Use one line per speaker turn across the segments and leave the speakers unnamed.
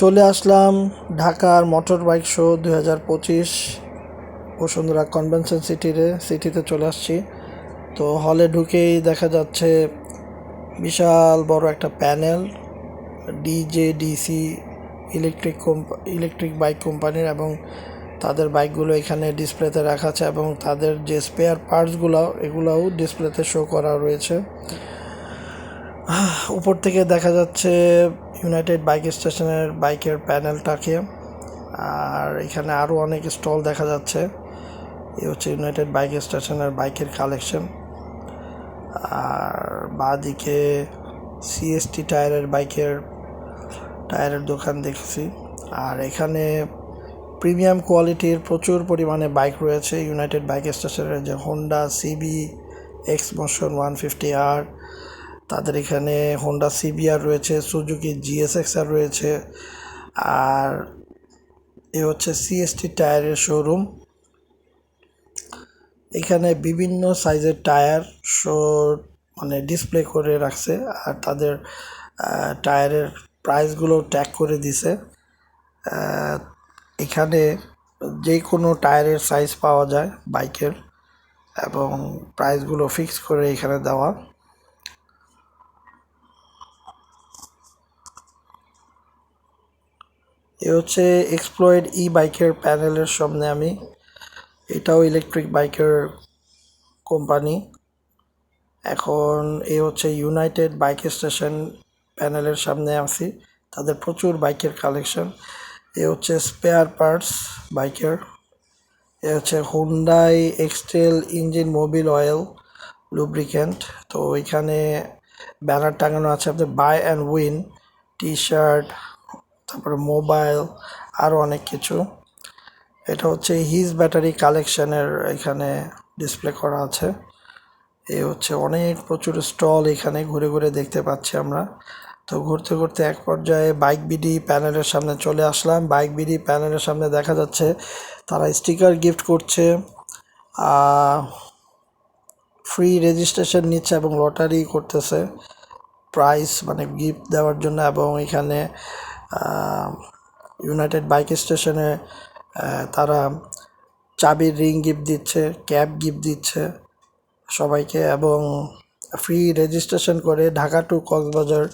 চলে আসলাম ঢাকার motor bike show দুই হাজার পঁচিশ বসুন্ধরা কনভেনশন সিটিতে সিটিতে চলে আসছি। তো হলে ঢুকেই দেখা যাচ্ছে বিশাল বড় একটা প্যানেল ডিজে ডিজেডিসি ইলেকট্রিক কোম্পা, ইলেকট্রিক বাইক কোম্পানির এবং তাদের বাইকগুলো এখানে ডিসপ্লেতে রাখা আছে এবং তাদের যে স্পেয়ার পার্টসগুলো এগুলোও ডিসপ্লেতে শো করা রয়েছে। উপর থেকে দেখা যাচ্ছে ইউনাইটেড বাইক স্টেশনের বাইকের প্যানেলটাকে, আর এখানে আরও অনেক স্টল দেখা যাচ্ছে। এই হচ্ছে ইউনাইটেড বাইক স্টেশনের বাইকের কালেকশন আর বাঁদিকে সিএসটি টায়ারের বাইকের টায়ারের দোকান দেখছি। আর এখানে প্রিমিয়াম কোয়ালিটির প্রচুর পরিমাণে বাইক রয়েছে। ইউনাইটেড বাইক স্টেশনের যে Honda CB X motion one fifty আর তাদের এখানে হোন্ডা সিবিআর রয়েছে সুজুকি জিএসএক্স আর রয়েছে, আর এ হচ্ছে সিএসটি টায়ারের শোরুম এখানে বিভিন্ন সাইজের টায়ার শো মানে ডিসপ্লে করে রাখছে, আর তাদের টায়ারের প্রাইসগুলো ট্যাগ করে দিছে। এখানে যে কোনো টায়ারের সাইজ পাওয়া যায় বাইকের এবং প্রাইসগুলো ফিক্স করে এখানে দেওয়া। এ হচ্ছে এক্সপ্লয়েড ই বাইকের প্যানেলের সামনে আমি। এটাও ইলেকট্রিক বাইকের কোম্পানি এখন এ হচ্ছে ইউনাইটেড বাইক স্টেশন প্যানেলের সামনে আছি। তাদের প্রচুর বাইকের কালেকশন এ হচ্ছে স্পেয়ার পার্টস বাইকের এ হচ্ছে হুন্ডাই এক্সটেল ইঞ্জিন মোবিল অয়েল লুব্রিক্যান্ট তো এখানে ব্যানার টাঙানো আছে। আপনার buy and win T shirt তারপরে মোবাইল আরও অনেক কিছু। এটা হচ্ছে হিজ ব্যাটারি কালেকশনের এখানে ডিসপ্লে করা আছে। এ হচ্ছে অনেক প্রচুর স্টল এখানে ঘুরে ঘুরে দেখতে পাচ্ছি আমরা। তো ঘুরতে ঘুরতে এক পর্যায়ে বাইক বিডি প্যানেলের সামনে চলে আসলাম। বাইক বিডি প্যানেলের সামনে দেখা যাচ্ছে তারা স্টিকার গিফট করছে ফ্রি রেজিস্ট্রেশন নিচ্ছে এবং লটারি করতেছে। প্রাইস মানে গিফট দেওয়ার জন্য এবং এখানে ইউনাইটেড বাইক স্টেশনে তারা চাবির রিং গিফট দিচ্ছে ক্যাব গিফট দিচ্ছে সবাইকে এবং ফ্রি রেজিস্ট্রেশন করে ঢাকা টু কক্সবাজার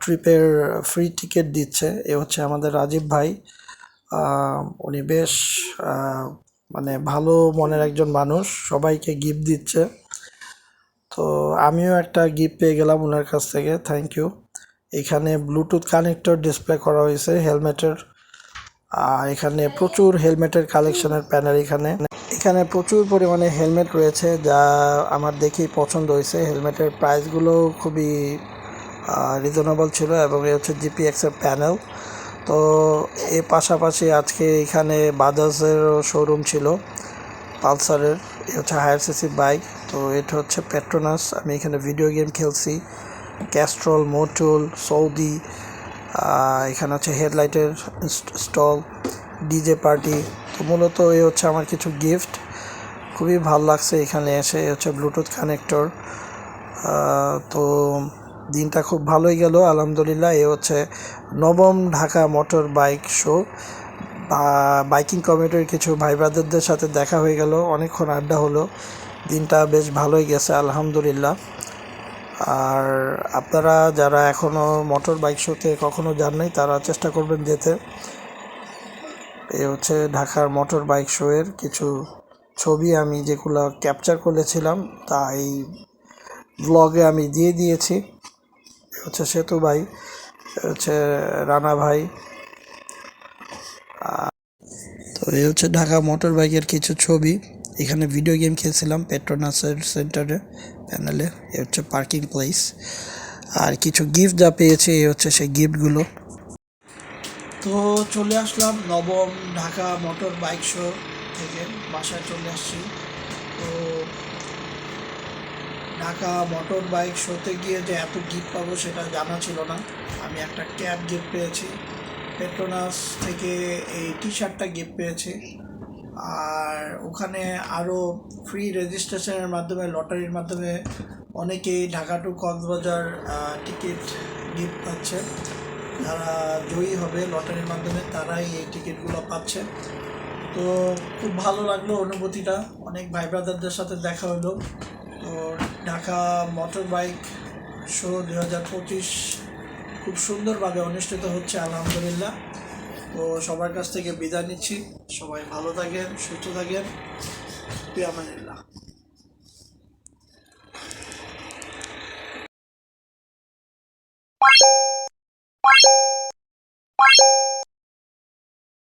ট্রিপের ফ্রি টিকিট দিচ্ছে। এ হচ্ছে আমাদের রাজীব ভাই। উনি বেশ মানে ভালো মনের একজন মানুষ, সবাইকে গিফট দিচ্ছে। তো আমিও একটা গিফট পেয়ে গেলাম ওনার কাছ থেকে। থ্যাংক ইউ এখানে ব্লুটুথ কানেক্টর ডিসপ্লে করা হয়েছে হেলমেটের। এখানে প্রচুর হেলমেটের কালেকশনের প্যানেল এখানে। এখানে প্রচুর পরিমাণে হেলমেট রয়েছে যা আমার দেখেই পছন্দ হয়েছে। হেলমেটের প্রাইসগুলো খুবই রিজনেবল ছিল এবং এ হচ্ছে জিপিএক্সের প্যানেল। তো এর পাশাপাশি আজকে এখানে বাজাজেরও শোরুম ছিল, পালসারের। এ হচ্ছে হায়ার সিসি বাইক, তো এটা হচ্ছে পেট্রোনাস আমি এখানে ভিডিও গেম খেলছি। ক্যাস্ট্রল মোটল সৌদি এখানে আছে হেডলাইটের স্টল ডিজে পার্টি তো মূলত এই হচ্ছে আমার কিছু গিফট খুবই ভালো লাগছে এখানে এসে হচ্ছে ব্লুটুথ কানেক্টর তো দিনটা খুব ভালোই গেল, আলহামদুলিল্লাহ। এ হচ্ছে নবম Dhaka motor bike show. Biking কমিটির কিছু ভাই সাথে দেখা হয়ে গেল, অনেকক্ষণ আড্ডা হলো। দিনটা বেশ ভালোই গেছে, আলহামদুলিল্লাহ। আর আপনারা যারা এখনও মোটর বাইক শোতে কখনো যান নাই, তারা চেষ্টা করবেন যেতে। এ হচ্ছে ঢাকার মোটর বাইক শো এর কিছু ছবি আমি যেগুলো ক্যাপচার করেছিলাম, তা এই ব্লগে আমি দিয়ে দিয়েছি। হচ্ছে সেতু ভাই হচ্ছে রানা ভাই। তো এই হচ্ছে ঢাকা মোটর বাইকের কিছু ছবি। এখানে ভিডিও গেম খেলছিলাম পেট্রোনাসের সেন্টারে প্যানেলে এ হচ্ছে পার্কিং প্লেস আর কিছু গিফট যা পেয়েছে, এ হচ্ছে সেই গিফটগুলো তো চলে আসলাম নবম ঢাকা মোটর বাইক শো থেকে। বাসায় চলে আসছি। তো ঢাকা মোটর বাইক শোতে গিয়ে যে এত গিফট পাবো সেটা জানা ছিল না। আমি একটা ক্যাব গিফট পেয়েছি। পেট্রোনাস থেকে এই টি শার্টটা গিফট পেয়েছি। আর ওখানে আরও ফ্রি রেজিস্ট্রেশনের মাধ্যমে লটারির মাধ্যমে অনেকেই Dhaka to Cox's Bazar ticket gift পাচ্ছে। যারা জয়ী হবে লটারির মাধ্যমে, তারাই এই টিকিটগুলো পাচ্ছে। তো খুব ভালো লাগল অনুভূতিটা। অনেক ভাই ব্রাদারদের সাথে দেখা হলো। তো ঢাকা মোটর বাইক শো দু হাজার পঁচিশ খুব সুন্দরভাবে অনুষ্ঠিত হচ্ছে, আলহামদুলিল্লাহ। তো সবার কাছ থেকে বিদায় নিচ্ছি। সবাই ভালো থাকেন সুস্থ থাকেন। প্রিয়ামানিল্লাহ